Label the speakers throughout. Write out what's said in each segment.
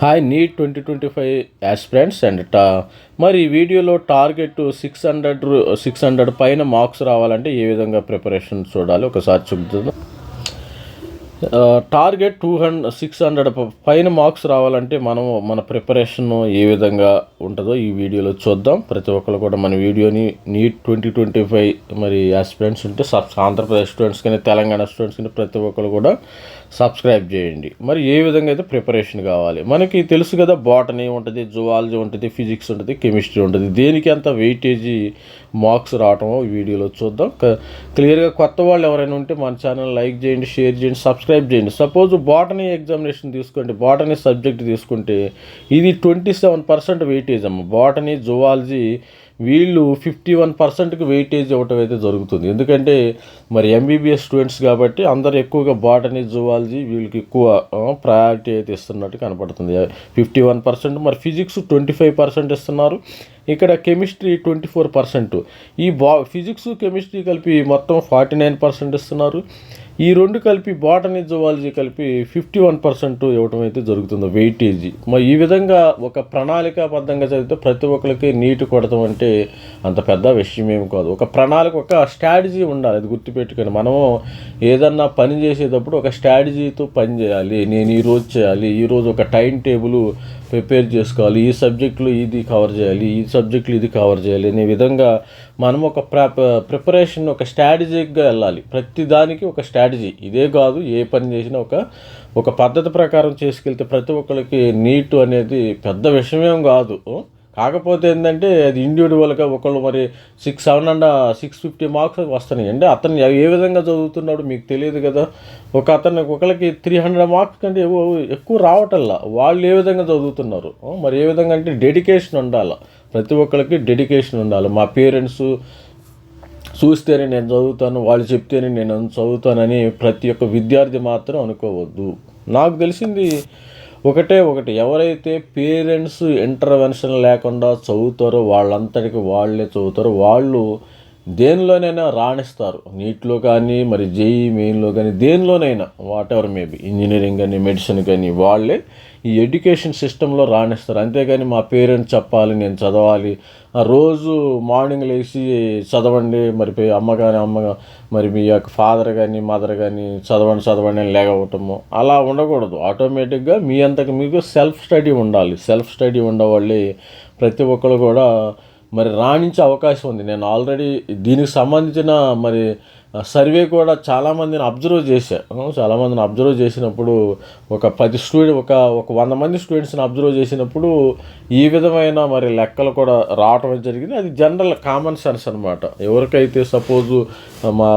Speaker 1: Hi NEET twenty twenty five aspirants and టా మరి ఈ వీడియోలో target six hundred six hundred పైన మార్క్స్ రావాలంటే ఏ విధంగా ప్రిపరేషన్ చూడాలి? ఒకసారి చెబుతుంది target two hundred six hundred పైన మార్క్స్ రావాలంటే మనం మన ప్రిపరేషన్ ఏ విధంగా ఉంటుందో ఈ వీడియోలో చూద్దాం. ప్రతి ఒక్కరు కూడా మన వీడియోని నీట్ ట్వంటీ ట్వంటీ ఫైవ్ మరి ఆస్పిరెంట్స్ ఉంటే సబ్ ఆంధ్రప్రదేశ్ స్టూడెంట్స్ కానీ తెలంగాణ స్టూడెంట్స్ కానీ ప్రతి ఒక్కరు కూడా సబ్స్క్రైబ్ చేయండి. మరి ఏ విధంగా అయితే ప్రిపరేషన్ కావాలి? మనకి తెలుసు కదా బాటనీ ఉంటుంది జువాలజీ ఉంటుంది ఫిజిక్స్ ఉంటుంది కెమిస్ట్రీ ఉంటుంది. దేనికి అంత వెయిటేజీ మార్క్స్ రావటం ఈ వీడియోలో చూద్దాం. క్లియర్గా కొత్త వాళ్ళు ఎవరైనా ఉంటే మన ఛానల్ లైక్ చేయండి షేర్ చేయండి సబ్స్క్రైబ్ చేయండి. సపోజ్ బాటనీ ఎగ్జామినేషన్ తీసుకోండి బాటనీ సబ్జెక్ట్ తీసుకుంటే ఇది ట్వంటీ సెవెన్ పర్సెంట్ వెయిటేజ్ అమ్మ. బాటనీ జువాలజీ వీళ్ళు ఫిఫ్టీ వన్ పర్సెంట్కి వెయిటేజ్ ఇవ్వటం అయితే జరుగుతుంది. ఎందుకంటే మరి ఎంబీబీఎస్ స్టూడెంట్స్ కాబట్టి అందరు ఎక్కువగా బాటనీ జువాలజీ వీళ్ళకి ఎక్కువ ప్రయారిటీ అయితే ఇస్తున్నట్టు కనపడుతుంది. ఫిఫ్టీ వన్ పర్సెంట్ మరి ఫిజిక్స్ ట్వంటీ ఫైవ్ పర్సెంట్ ఇస్తున్నారు. ఇక్కడ కెమిస్ట్రీ ట్వంటీ ఫోర్ పర్సెంట్. ఈ బా ఫిజిక్స్ కెమిస్ట్రీ కలిపి మొత్తం ఫార్టీ నైన్ పర్సెంట్ ఇస్తున్నారు. ఈ రెండు కలిపి బాటనీ జువాలజీ కలిపి ఫిఫ్టీ వన్ పర్సెంట్ ఇవ్వటం అయితే జరుగుతుంది వెయిటేజీ మరి ఈ విధంగా ఒక ప్రణాళికాబద్ధంగా చదివితే ప్రతి ఒక్కరికి నీటి కొడతాం అంటే అంత పెద్ద విషయం ఏమి కాదు. ఒక ప్రణాళిక ఒక స్ట్రాటజీ ఉండాలి. అది గుర్తుపెట్టుకొని మనము ఏదన్నా పని చేసేటప్పుడు ఒక స్ట్రాటజీతో పని చేయాలి. నేను ఈరోజు చేయాలి ఈ రోజు ఒక టైం టేబుల్ ప్రిపేర్ చేసుకోవాలి. ఈ సబ్జెక్టులో ఇది కవర్ చేయాలి ఈ సబ్జెక్టులు ఇది కవర్ చేయాలి అనే విధంగా మనం ఒక ప్రిపరేషన్ ఒక స్ట్రాటజీగా వెళ్ళాలి. ప్రతి దానికి ఒక స్ట్రాటజీ ఇదే కాదు ఏ పని చేసినా ఒక ఒక పద్ధతి ప్రకారం చేసుకెళ్తే ప్రతి ఒక్కరికి నీట్ అనేది పెద్ద విషయమేం కాదు. కాకపోతే ఏంటంటే అది ఇండివిజువల్గా ఒకళ్ళు మరి six seven and six fifty marks వస్తున్నాయి. అంటే అతను ఏ విధంగా చదువుతున్నాడు మీకు తెలియదు కదా. ఒక అతను ఒకళ్ళకి త్రీ హండ్రెడ్ మార్క్స్ కంటే ఎక్కువ రావటల్లా వాళ్ళు ఏ విధంగా చదువుతున్నారు? మరి ఏ విధంగా అంటే డెడికేషన్ ఉండాలి. ప్రతి ఒక్కరికి డెడికేషన్ ఉండాలి. మా పేరెంట్స్ చూస్తేనే నేను చదువుతాను వాళ్ళు చెప్తేనే నేను చదువుతానని ప్రతి ఒక్క విద్యార్థి మాత్రం అనుకోవద్దు. నాకు తెలిసింది ఒకటే ఒకటి ఎవరైతే పేరెంట్స్ ఇంటర్వెన్షన్ లేకుండా చదువుతారో వాళ్ళంతటికి వాళ్ళే చదువుతారో. వాళ్ళు దేనిలోనైనా రాణిస్తారు. నీటిలో కానీ మరి జేఈ మెయిన్లో కానీ దేనిలోనైనా వాట్ ఎవర్ మేబీ ఇంజనీరింగ్ కానీ మెడిసిన్ కానీ వాళ్ళే ఈ ఎడ్యుకేషన్ సిస్టంలో రాణిస్తారు. అంతేగాని మా పేరెంట్స్ చెప్పాలి నేను చదవాలి. ఆ రోజు మార్నింగ్ లేచి చదవండి మరి అమ్మ కానీ అమ్మ మరి మీ యొక్క ఫాదర్ కానీ మదర్ కానీ చదవండి చదవండి అని లేకపోవటము. అలా ఉండకూడదు. ఆటోమేటిక్గా మీ అంతకు మీకు సెల్ఫ్ స్టడీ ఉండాలి. సెల్ఫ్ స్టడీ ఉండవాళ్ళే ప్రతి ఒక్కరు కూడా మరి రాణించే అవకాశం ఉంది. నేను ఆల్రెడీ దీనికి సంబంధించిన మరి సర్వే కూడా చాలామందిని అబ్జర్వ్ చేశాను చాలామందిని అబ్జర్వ్ చేసినప్పుడు ఒక పది స్టూడెంట్ ఒక ఒక వంద మంది స్టూడెంట్స్ని అబ్జర్వ్ చేసినప్పుడు ఈ విధమైన మరి లెక్కలు కూడా రావటం జరిగింది. అది జనరల్ కామన్ సెన్స్ అనమాట ఎవరికైతే సపోజు మా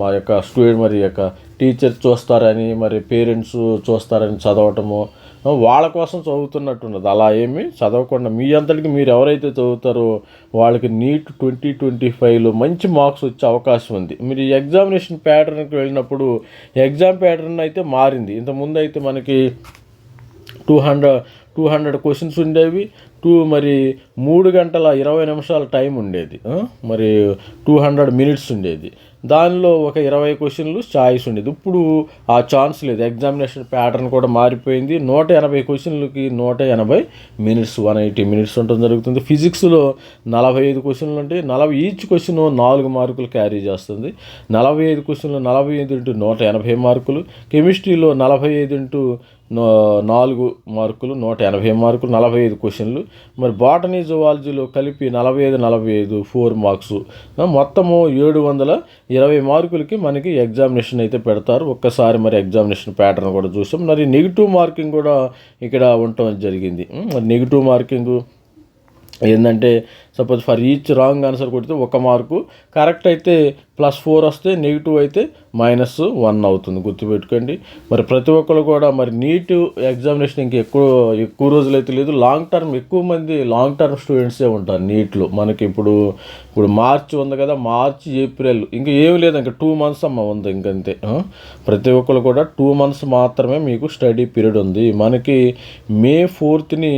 Speaker 1: మా యొక్క స్టూడెంట్ మరి యొక్క టీచర్ చూస్తారని మరి పేరెంట్స్ చూస్తారని చదవటము వాళ్ళ కోసం చదువుతున్నట్టున్నది. అలా ఏమి చదవకుండా మీ అంతటికి మీరు ఎవరైతే చదువుతారో వాళ్ళకి నీట్ ట్వంటీ ట్వంటీ ఫైవ్లో మంచి మార్క్స్ వచ్చే అవకాశం ఉంది. మీరు ఎగ్జామినేషన్ ప్యాటర్న్కి వెళ్ళినప్పుడు ఎగ్జామ్ ప్యాటర్న్ అయితే మారింది. ఇంతకుముందు అయితే మనకి two hundred two hundred questions ఉండేవి. టూ మరి మూడు గంటల ఇరవై నిమిషాల టైం ఉండేది. మరి టూ హండ్రెడ్ మినిట్స్ ఉండేది. దానిలో ఒక ఇరవై క్వశ్చన్లు ఛాయిస్ ఉండేది. ఇప్పుడు ఆ ఛాన్స్ లేదు. ఎగ్జామినేషన్ ప్యాటర్న్ కూడా మారిపోయింది. నూట ఎనభై క్వశ్చన్లకి నూట ఎనభై మినిట్స్ వన్ ఎయిటీ మినిట్స్ ఉండటం జరుగుతుంది. ఫిజిక్స్లో నలభై ఐదు క్వశ్చన్లు ఉంటాయి నలభై ఈచ్ క్వశ్చన్ నాలుగు మార్కులు క్యారీ చేస్తుంది. నలభై ఐదు క్వశ్చన్లు నలభై ఐదు ఇంటూ నూట ఎనభై మార్కులు. కెమిస్ట్రీలో నలభై ఐదు ఇంటూ నాలుగు మార్కులు నూట ఎనభై మార్కులు నలభై ఐదు క్వశ్చన్లు. మరి బాటనీ జువాలజీలో కలిపి నలభై ఐదు నలభై ఐదు ఫోర్ మార్క్స్. మొత్తము ఏడు వందల ఇరవై మార్కులకి మనకి ఎగ్జామినేషన్ అయితే పెడతారు. ఒక్కసారి మరి ఎగ్జామినేషన్ ప్యాటర్న్ కూడా చూసాం. మరి నెగిటివ్ మార్కింగ్ కూడా ఇక్కడ ఉండటం జరిగింది. మరి నెగిటివ్ మార్కింగ్ ఏంటంటే suppose for each wrong answer కొడితే ఒక మార్కు కరెక్ట్ అయితే ప్లస్ ఫోర్ వస్తే నెగిటివ్ అయితే మైనస్ వన్ అవుతుంది. గుర్తుపెట్టుకోండి. మరి ప్రతి ఒక్కరు కూడా మరి నీట్ ఎగ్జామినేషన్ ఇంక ఎక్కువ ఎక్కువ రోజులు అయితే లేదు. లాంగ్ టర్మ్ ఎక్కువ మంది లాంగ్ టర్మ్ స్టూడెంట్సే ఉంటారు నీట్లో మనకి ఇప్పుడు ఇప్పుడు మార్చి ఉంది కదా మార్చి ఏప్రిల్ ఇంకా ఏమి లేదు. ఇంకా టూ మంత్స్ అమ్మ ఉంది ఇంకంతే. ప్రతి ఒక్కరు కూడా టూ మంత్స్ మాత్రమే మీకు స్టడీ పీరియడ్ ఉంది. మనకి మే ఫోర్త్ని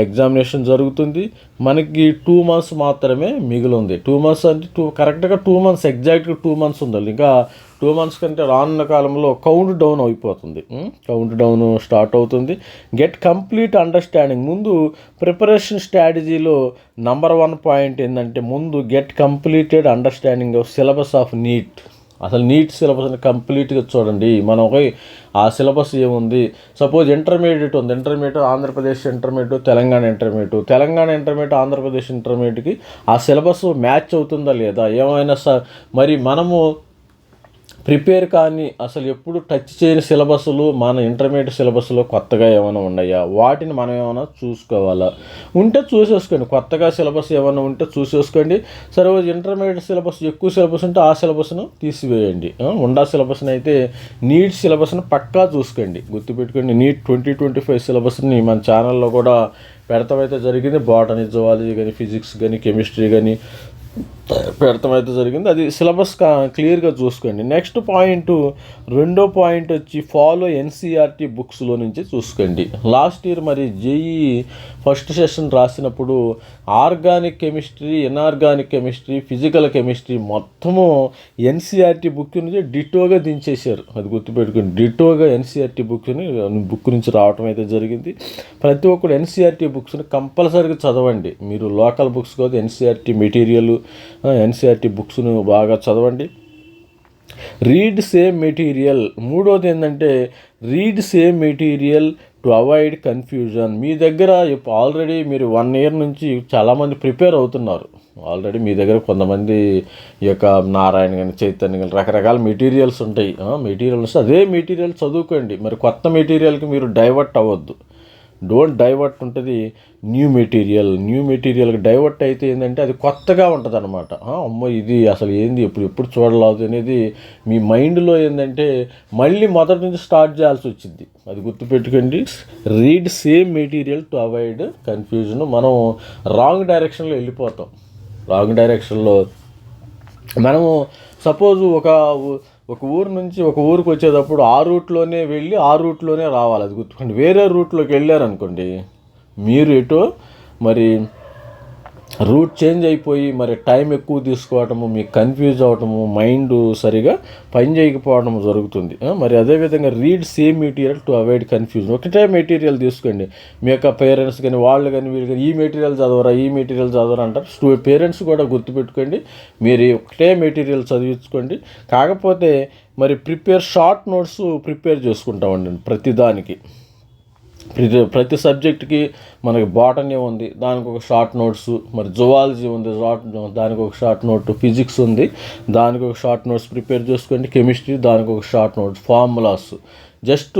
Speaker 1: ఎగ్జామినేషన్ జరుగుతుంది. మనకి టూ మంత్స్ మంత్స్ మాత్రమే మిగిలి ఉంది టూ మంత్స్ అంటే టూ కరెక్ట్గా టూ మంత్స్ ఎగ్జాక్ట్గా టూ మంత్స్ ఉంది ఇంకా టూ మంత్స్ కంటే రానున్న కాలంలో కౌంట్ డౌన్ అయిపోతుంది. కౌంట్ డౌన్ స్టార్ట్ అవుతుంది. గెట్ కంప్లీట్ అండర్స్టాండింగ్ ముందు ప్రిపరేషన్ స్ట్రాటజీలో నంబర్ వన్ పాయింట్ ఏంటంటే ముందు get completed understanding of syllabus of NEET అసలు నీట్ సిలబస్ని కంప్లీట్గా చూడండి. మనం ఒక ఆ సిలబస్ ఏముంది? సపోజ్ ఇంటర్మీడియట్ ఉంది. Intermediate Andhra Pradesh intermediate Telangana intermediate. Telangana intermediate Andhra Pradesh ఇంటర్మీడియట్కి ఆ సిలబస్ మ్యాచ్ అవుతుందా లేదా? ఏమైనా స మరి మనము ప్రిపేర్ కానీ అసలు ఎప్పుడు టచ్ చేయని సిలబస్లు మన ఇంటర్మీడియట్ సిలబస్లో కొత్తగా ఏమైనా ఉన్నాయా? వాటిని మనం ఏమైనా చూసుకోవాలా? ఉంటే చూసేసుకోండి. కొత్తగా సిలబస్ ఏమైనా ఉంటే చూసేసుకోండి. సరే ఇంటర్మీడియట్ సిలబస్ ఎక్కువ సిలబస్ ఉంటే ఆ సిలబస్ను తీసివేయండి. ఉండా సిలబస్ని అయితే నీట్ సిలబస్ని పక్కా చూసుకోండి. గుర్తుపెట్టుకోండి నీట్ ట్వంటీ ట్వంటీ ఫైవ్ సిలబస్ని మన ఛానల్లో కూడా పెడతామైతే జరిగింది బాటనీ జువాలజీ కానీ ఫిజిక్స్ కానీ కెమిస్ట్రీ కానీ పెడతాం అయితే జరిగింది. అది సిలబస్ క్లియర్గా చూసుకోండి. నెక్స్ట్ పాయింట్ రెండో పాయింట్ వచ్చి ఫాలో ఎన్సీఆర్టీ బుక్స్లో నుంచి చూసుకోండి. లాస్ట్ ఇయర్ మరి జేఈ ఫస్ట్ సెషన్ రాసినప్పుడు organic chemistry inorganic chemistry physical chemistry మొత్తము ఎన్సీఆర్టీ బుక్ నుంచి డిటోగా దించేశారు. అది గుర్తుపెట్టుకుని డిటోగా ఎన్సీఆర్టీ బుక్ని బుక్ నుంచి రావటం అయితే జరిగింది. ప్రతి ఒక్కరు ఎన్సీఆర్టీ బుక్స్ని కంపల్సరీగా చదవండి. మీరు లోకల్ బుక్స్ కాదు ఎన్సీఆర్టీ మెటీరియల్ ఎన్సీఆర్టీ బుక్స్ను బాగా చదవండి. Read same material. మూడోది ఏంటంటే read same material to avoid confusion. మీ దగ్గర ఆల్రెడీ మీరు వన్ ఇయర్ నుంచి చాలామంది ప్రిపేర్ అవుతున్నారు. ఆల్రెడీ మీ దగ్గర కొంతమంది ఈ యొక్క నారాయణ కానీ చైతన్య కానీ రకరకాల మెటీరియల్స్ ఉంటాయి. మెటీరియల్స్ అదే మెటీరియల్ చదువుకోండి. మరి కొత్త మెటీరియల్కి మీరు డైవర్ట్ అవ్వద్దు. డోంట్ డైవర్ట్ ఉంటుంది న్యూ మెటీరియల్. న్యూ మెటీరియల్కి డైవర్ట్ అయితే ఏంటంటే అది కొత్తగా ఉంటుంది అనమాట అమ్మ ఇది అసలు ఏంది? ఎప్పుడు ఎప్పుడు చూడలేదు అనేది మీ మైండ్లో ఏంటంటే మళ్ళీ మొదటి నుంచి స్టార్ట్ చేయాల్సి వచ్చింది. అది గుర్తుపెట్టుకోండి. Read same material to avoid confusion మనం రాంగ్ డైరెక్షన్లో వెళ్ళిపోతాం. రాంగ్ డైరెక్షన్లో మనము సపోజ్ ఒక ఒక ఊరు నుంచి ఒక ఊరికి వచ్చేటప్పుడు ఆ రూట్లోనే వెళ్ళి ఆ రూట్లోనే రావాలి అది గుర్తుకోండి. వేరే రూట్లోకి వెళ్ళారనుకోండి మీరు ఎటో మరి రూట్ చేంజ్ అయిపోయి మరి టైం ఎక్కువ తీసుకోవటము మీకు కన్ఫ్యూజ్ అవటము మైండ్ సరిగా పని చేయకపోవడం జరుగుతుంది. మరి అదేవిధంగా read same material to avoid confusion ఒకటే మెటీరియల్ తీసుకోండి. మీ యొక్క పేరెంట్స్ కానీ వాళ్ళు కానీ వీళ్ళు కానీ ఈ మెటీరియల్ చదవరా ఈ మెటీరియల్ చదవరా అంటారు. స్టూ పేరెంట్స్ కూడా గుర్తుపెట్టుకోండి. మీరు ఒకటే మెటీరియల్ చదివించుకోండి. కాకపోతే మరి ప్రిపేర్ షార్ట్ నోట్స్ ప్రిపేర్ చేసుకుంటామండి ప్రతిదానికి. ప్రతి ప్రతి సబ్జెక్ట్కి మనకి బాటనీ ఉంది. దానికి ఒక షార్ట్ నోట్స్ మరి జువాలజీ ఉంది షార్ట్ దానికి ఒక షార్ట్ నోట్ ఫిజిక్స్ ఉంది. దానికి ఒక షార్ట్ నోట్స్ ప్రిపేర్ చేసుకోండి కెమిస్ట్రీ దానికి ఒక షార్ట్ నోట్స్ ఫార్ములాస్. జస్ట్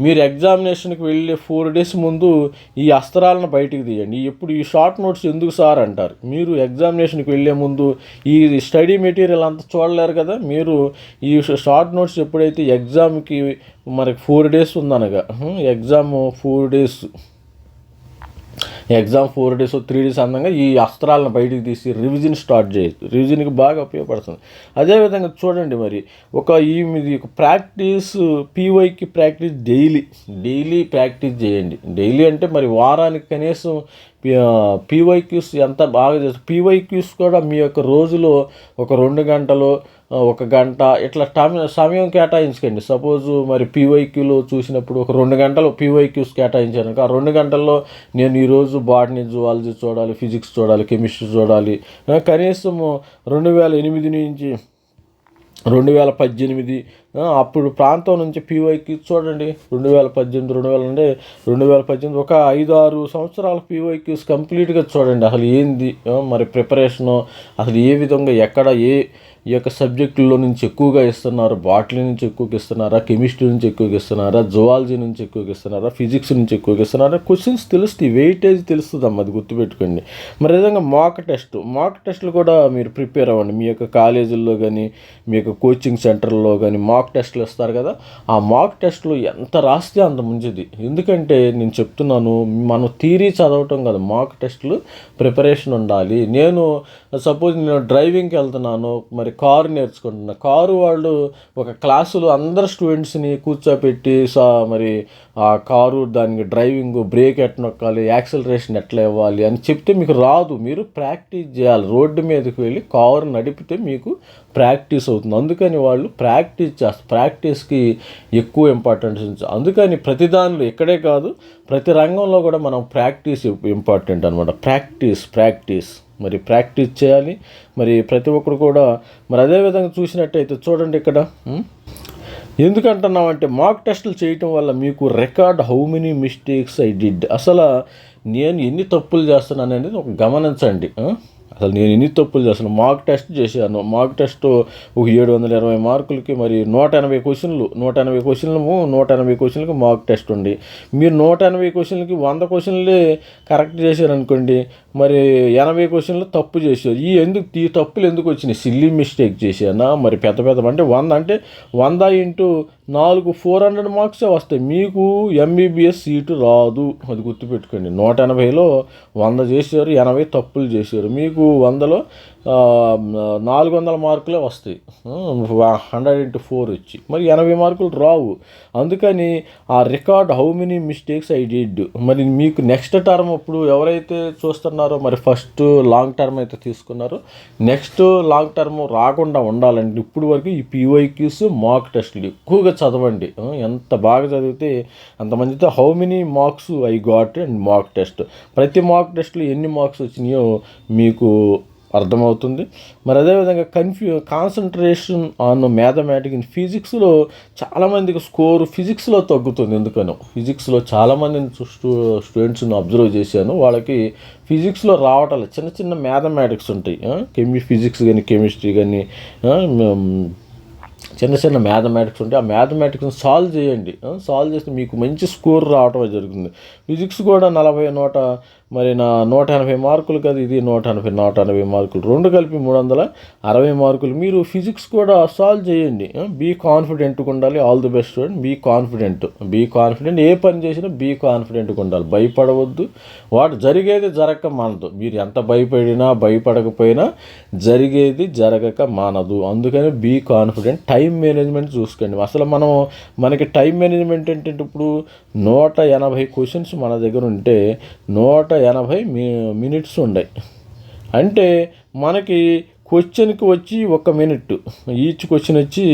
Speaker 1: మీరు ఎగ్జామినేషన్కి వెళ్ళే ఫోర్ డేస్ ముందు ఈ అస్త్రాలను బయటికి తీయండి. ఇప్పుడు ఈ షార్ట్ నోట్స్ ఎందుకు సార్ అంటారు? మీరు ఎగ్జామినేషన్కి వెళ్ళే ముందు ఈ స్టడీ మెటీరియల్ అంతా చూడలేరు కదా? మీరు ఈ షార్ట్ నోట్స్ ఎప్పుడైతే ఎగ్జామ్కి మనకి four days ఉందనగా exam four days exam four days three days అందంగా ఈ అస్త్రాలను బయటికి తీసి రివిజన్ స్టార్ట్ చేయొచ్చు రివిజన్కి బాగా ఉపయోగపడుతుంది. అదేవిధంగా చూడండి మరి ఒక ఈ మీది ఒక ప్రాక్టీస్ పీవైకి ప్రాక్టీస్ డైలీ డైలీ ప్రాక్టీస్ చేయండి. డైలీ అంటే మరి వారానికి కనీసం పీవైక్యూస్ ఎంత బాగా చేస్తారు? పీవైక్యూస్ కూడా మీ యొక్క రోజులో ఒక రెండు గంటలు ఒక గంట ఇట్లా టైం సమయం కేటాయించుకోండి. సపోజ్ మరి పీవైక్యూలో చూసినప్పుడు ఒక రెండు గంటలు పీవైక్యూస్ కేటాయించాను ఆ రెండు గంటల్లో నేను ఈరోజు బాటనీ జువాలజీ చూడాలి ఫిజిక్స్ చూడాలి కెమిస్ట్రీ చూడాలి. కనీసం కనీసము రెండు వేల ఎనిమిది నుంచి రెండు వేల పద్దెనిమిది అప్పుడు ప్రాంతం నుంచి పీవైకి చూడండి. రెండు వేల పద్దెనిమిది రెండు వేల అంటే రెండు వేల పద్దెనిమిది ఒక ఐదు ఆరు సంవత్సరాల పీవైక్యూస్ కంప్లీట్గా చూడండి. అసలు ఏంది? మరి ప్రిపరేషను అసలు ఏ విధంగా ఎక్కడ ఏ ఈ యొక్క సబ్జెక్టుల్లో నుంచి ఎక్కువగా ఇస్తున్నారు? బాటిల్ నుంచి ఎక్కువగా ఇస్తున్నారా? కెమిస్ట్రీ నుంచి ఎక్కువగా ఇస్తున్నారా? జువాలజీ నుంచి ఎక్కువగా ఇస్తున్నారా? ఫిజిక్స్ నుంచి ఎక్కువగా ఇస్తున్నారా? క్వశ్చన్స్ తెలుస్తాయి వెయిటేజ్ తెలుస్తుందమ్మా అది గుర్తుపెట్టుకోండి. మరి విధంగా మాక్ టెస్ట్ మాక్ టెస్ట్లు కూడా మీరు ప్రిపేర్ అవ్వండి. మీ యొక్క కాలేజీల్లో కానీ మీ యొక్క కోచింగ్ సెంటర్లో కానీ మాక్ టెస్ట్లు ఇస్తారు కదా? ఆ మాక్ టెస్ట్లు ఎంత రాస్తే అంత మంచిది. ఎందుకంటే నేను చెప్తున్నాను మనం థీరీ చదవటం కదా మాక్ టెస్ట్లు ప్రిపరేషన్ ఉండాలి. నేను సపోజ్ నేను డ్రైవింగ్కి వెళ్తున్నాను మరి కారు నేర్చుకుంటున్నా. కారు వాళ్ళు ఒక క్లాసులో అందరు స్టూడెంట్స్ని కూర్చోపెట్టి సా మరి ఆ కారు దానికి డ్రైవింగ్ బ్రేక్ ఎట్నొక్కాలి యాక్సలరేషన్ ఎట్లా ఇవ్వాలి అని చెప్తే మీకు రాదు. మీరు ప్రాక్టీస్ చేయాలి. రోడ్డు మీదకి వెళ్ళి కారు నడిపితే మీకు ప్రాక్టీస్ అవుతుంది. అందుకని వాళ్ళు ప్రాక్టీస్ చేస్తారు ప్రాక్టీస్కి ఎక్కువ ఇంపార్టెన్స్ అందుకని ప్రతి దానిలో ఇక్కడే కాదు ప్రతి రంగంలో కూడా మనం ప్రాక్టీస్ ఇంపార్టెంట్ అనమాట ప్రాక్టీస్ ప్రాక్టీస్. మరి ప్రాక్టీస్ చేయాలి. మరి ప్రతి ఒక్కరు కూడా మరి అదే విధంగా చూసినట్టయితే చూడండి ఇక్కడ ఎందుకంటున్నామంటే మాక్ టెస్టులు చేయటం వల్ల మీకు record how many mistakes I did అసలు నేను ఎన్ని తప్పులు చేస్తున్నాను అనేది ఒక గమనించండి అసలు నేను ఎన్ని తప్పులు చేస్తాను మాక్ టెస్ట్ చేశాను. మాక్ టెస్ట్ ఒక ఏడు వందల ఇరవై మార్కులకి మరి నూట ఎనభై క్వశ్చన్లు నూట ఎనభై క్వశ్చన్లు నూట ఎనభై క్వశ్చన్లకి మాక్ టెస్ట్ ఉంది. మీరు నూట ఎనభై క్వశ్చన్లకి వంద క్వశ్చన్లే కరెక్ట్ చేశారనుకోండి మరి ఎనభై క్వశ్చన్లు తప్పు చేశారు. ఈ ఎందుకు ఈ తప్పులు ఎందుకు వచ్చినాయి? సిల్లీ మిస్టేక్ చేశానా? మరి పెద్ద పెద్ద అంటే వంద అంటే వంద ఇంటూ నాలుగు ఫోర్ హండ్రెడ్ మార్క్సే వస్తాయి. మీకు ఎంబీబీఎస్ సీటు రాదు. అది గుర్తుపెట్టుకోండి. నూట ఎనభైలో వంద చేశారు ఎనభై తప్పులు చేశారు. మీకు వందలో నాలుగు వందల మార్కులే వస్తాయి. హండ్రెడ్ ఇంటూ ఫోర్ వచ్చి మరి ఎనభై మార్కులు రావు. అందుకని ఆ record how many mistakes I did. మరి మీకు నెక్స్ట్ టర్మ్ ఇప్పుడు ఎవరైతే చూస్తున్నారో మరి ఫస్ట్ లాంగ్ టర్మ్ అయితే తీసుకున్నారో నెక్స్ట్ లాంగ్ టర్మ్ రాకుండా ఉండాలండి. ఇప్పుడు వరకు ఈ పీవైక్యూస్ మాక్ టెస్ట్లు ఎక్కువగా చదవండి. ఎంత బాగా చదివితే అంతమందితో how many marks I got and mock test. ప్రతి మాక్ టెస్ట్లో ఎన్ని మార్క్స్ వచ్చినాయో మీకు అర్థమవుతుంది. మరి అదేవిధంగా కన్ఫ్యూ కాన్సన్ట్రేషన్ ఆన్ మ్యాథమెటిక్ ఇన్ ఫిజిక్స్లో చాలామందికి స్కోరు ఫిజిక్స్లో తగ్గుతుంది. ఎందుకనో ఫిజిక్స్లో చాలామంది స్టూ స్టూడెంట్స్ని అబ్జర్వ్ చేశాను. వాళ్ళకి ఫిజిక్స్లో రావటం చిన్న చిన్న మ్యాథమెటిక్స్ ఉంటాయి. కెమి ఫిజిక్స్ కానీ కెమిస్ట్రీ కానీ చిన్న చిన్న మ్యాథమెటిక్స్ ఉంటే ఆ మ్యాథమెటిక్స్ని సాల్వ్ చేయండి. సాల్వ్ చేస్తే మీకు మంచి స్కోర్ రావటం జరుగుతుంది. ఫిజిక్స్ కూడా నలభై నూట మరి నా నూట ఎనభై మార్కులు కదా ఇది నూట ఎనభై నూట ఎనభై మార్కులు. రెండు కలిపి మూడు వందల అరవై మార్కులు. మీరు ఫిజిక్స్ కూడా సాల్వ్ చేయండి. బీ కాన్ఫిడెంట్గా ఉండాలి. All the best student be confident be confident ఏ పని చేసినా బీ కాన్ఫిడెంట్గా ఉండాలి. భయపడవద్దు. వాటి జరిగేది జరగక మానదు. మీరు ఎంత భయపడినా భయపడకపోయినా జరిగేది జరగక మానదు. అందుకని బీ కాన్ఫిడెంట్ టైం మేనేజ్మెంట్ చూసుకోండి. అసలు మనం మనకి టైం మేనేజ్మెంట్ ఏంటంటే ఇప్పుడు నూట ఎనభై క్వశ్చన్స్ మన దగ్గర ఉంటే నూట ఎనభై మీ మినిట్స్ ఉన్నాయి అంటే మనకి క్వశ్చన్కి వచ్చి ఒక మినిట్ ఈచ్ క్వశ్చన్ వచ్చి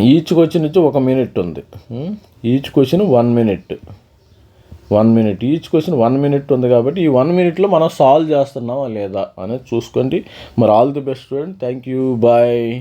Speaker 1: ఈచ్ క్వశ్చన్ వచ్చి ఒక మినిట్ ఉంది. Each question one minute. One minute. Each question one minute ఉంది కాబట్టి ఈ వన్ మినిట్లో మనం సాల్వ్ చేస్తున్నామా లేదా అనేది చూసుకోండి. మరి all the best student. Thank you. Bye.